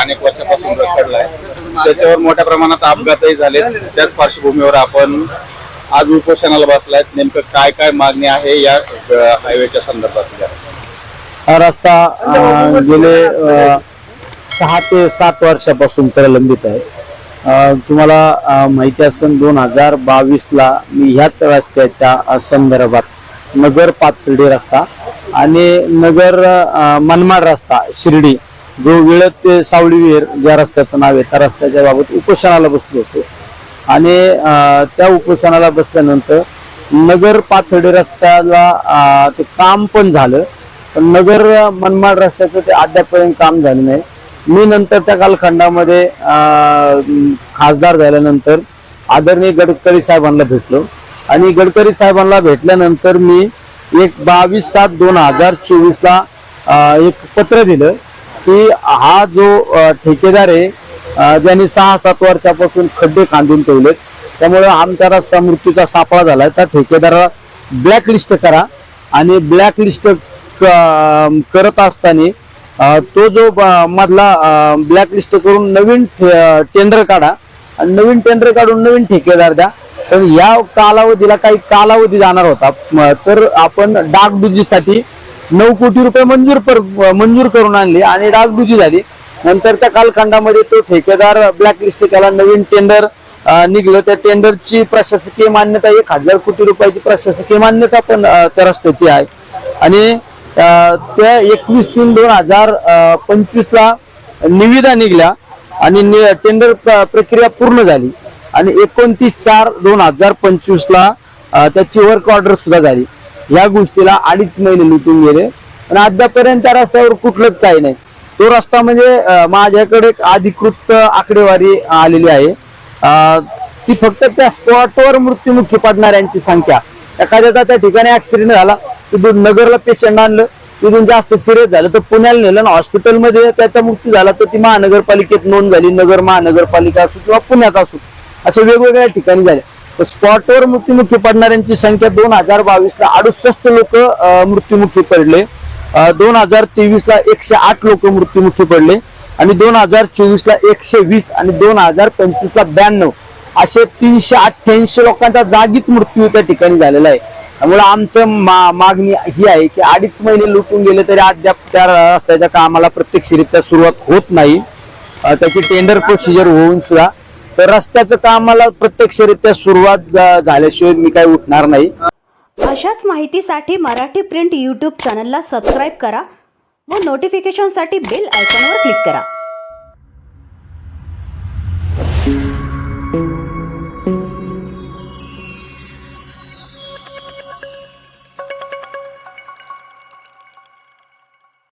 अनेक वर्षापासून रखडलाय. त्याच्यावर मोठ्या प्रमाणात अपघातही झाले त्याच पार्श्वभूमीवर आपण आज उपोषणाला बसलाय. नेमकं काय काय मागणी आहे या हायवेच्या संदर्भात? हा रस्ता गेले सहा ते सात वर्षापासून प्रलंबित आहे. तुम्हाला माहिती असेल दोन हजार बावीसला मी ह्याच रस्त्याच्या संदर्भात नगर पातळी रस्ता आणि नगर मनमाड रस्ता शिर्डी जो वेळत ते सावळी विहीर ज्या रस्त्याचं नाव आहे त्या रस्त्याच्या बाबत उपोषणाला बसलो होतो. आणि त्या उपोषणाला बसल्यानंतर नगर पाथर्डी रस्त्याला ते काम पण झालं. पण नगर मनमाड रस्त्याचं ते अद्यापर्यंत काम झालं नाही. मी नंतरच्या कालखंडामध्ये खासदार झाल्यानंतर आदरणीय गडकरी साहेबांना भेटलो. आणि गडकरी साहेबांना भेटल्यानंतर मी एक बावीस सात दोन हजार चोवीसला एक पत्र दिलं. की हा जो ठेकेदार आहे ज्यांनी सहा सात वर्षापासून खड्डे खांदून ठेवलेत त्यामुळे आमचा रस्ता मृत्यूचा सापळा झालाय. त्या ठेकेदाराला ब्लॅक लिस्ट करा आणि ब्लॅक लिस्ट करत असताना तो जो ब- मधला ब्लॅक लिस्ट करून नवीन टेंडर काढा आणि नवीन टेंडर काढून नवीन ठेकेदार द्या. तर या कालावधीला काही कालावधी जाणार होता. तर आपण डागडुजीसाठी नऊ कोटी रुपये मंजूर पर मंजूर करून आणली आणि डागडुजी झाली. नंतरच्या कालखंडामध्ये तो ठेकेदार ब्लॅकलिस्ट केला. नवीन टेंडर निघलं. त्या टेंडरची प्रशासकीय मान्यता एक हजार कोटी रुपयाची प्रशासकीय मान्यता पण त्या रस्त्याची आहे. आणि त्या एकवीस तीन दोन हजार पंचवीसला निविदा निघल्या आणि टेंडर प्रक्रिया पूर्ण झाली. आणि एकोणतीस चार दोन हजार पंचवीसला त्याची वर्क ऑर्डर सुद्धा झाली. या गोष्टीला अडीच महिने लुटून गेले. पण अद्यापर्यंत त्या रस्त्यावर कुठलंच काही नाही. तो रस्ता म्हणजे माझ्याकडे एक अधिकृत आकडेवारी आलेली आहे. ती फक्त त्या स्पॉटवर मृत्युमुखी पडणाऱ्यांची संख्या. एखाद्याचा त्या ठिकाणी ऍक्सिडेंट झाला तिथून नगरला पेशंट आणलं तिथून जास्त सिरियस झालं तर पुण्याला नेलं ना हॉस्पिटलमध्ये त्याचा मृत्यू झाला तर ती महानगरपालिकेत नोंद झाली नगर महानगरपालिका असो किंवा पुण्यात असो अशा वेगवेगळ्या ठिकाणी झाल्या तर स्पॉटवर मृत्युमुखी पडणाऱ्यांची संख्या दोन हजार बावीसला अडुसष्ट लोक मृत्युमुखी पडले. दोन हजार तेवीसला एकशे आठ लोक मृत्युमुखी पडले आणि दोन हजार चोवीसला एकशे वीस आणि दोन हजार पंचवीसला ब्याण्णव. असे तीनशे अठ्ठ्याऐंशी लोकांचा जागीच मृत्यू त्या ठिकाणी झालेला आहे. त्यामुळे आमचं मा- मागणी ही आहे की अडीच महिने लुटून गेले तरी अद्याप त्या रस्त्याच्या कामाला प्रत्यक्षरित्या सुरुवात होत नाही. त्याची टेंडर प्रोसिजर होऊन सुद्धा तर रस्त्याचं कामाला प्रत्यक्षरित्या सुरुवात झाल्याशिवाय मी काही उठणार नाही. अशाच माहितीसाठी मराठी प्रिंट यूट्यूब चॅनलला सबस्क्राईब करा व नोटिफिकेशनसाठी बेल आयकॉनवर क्लिक करा.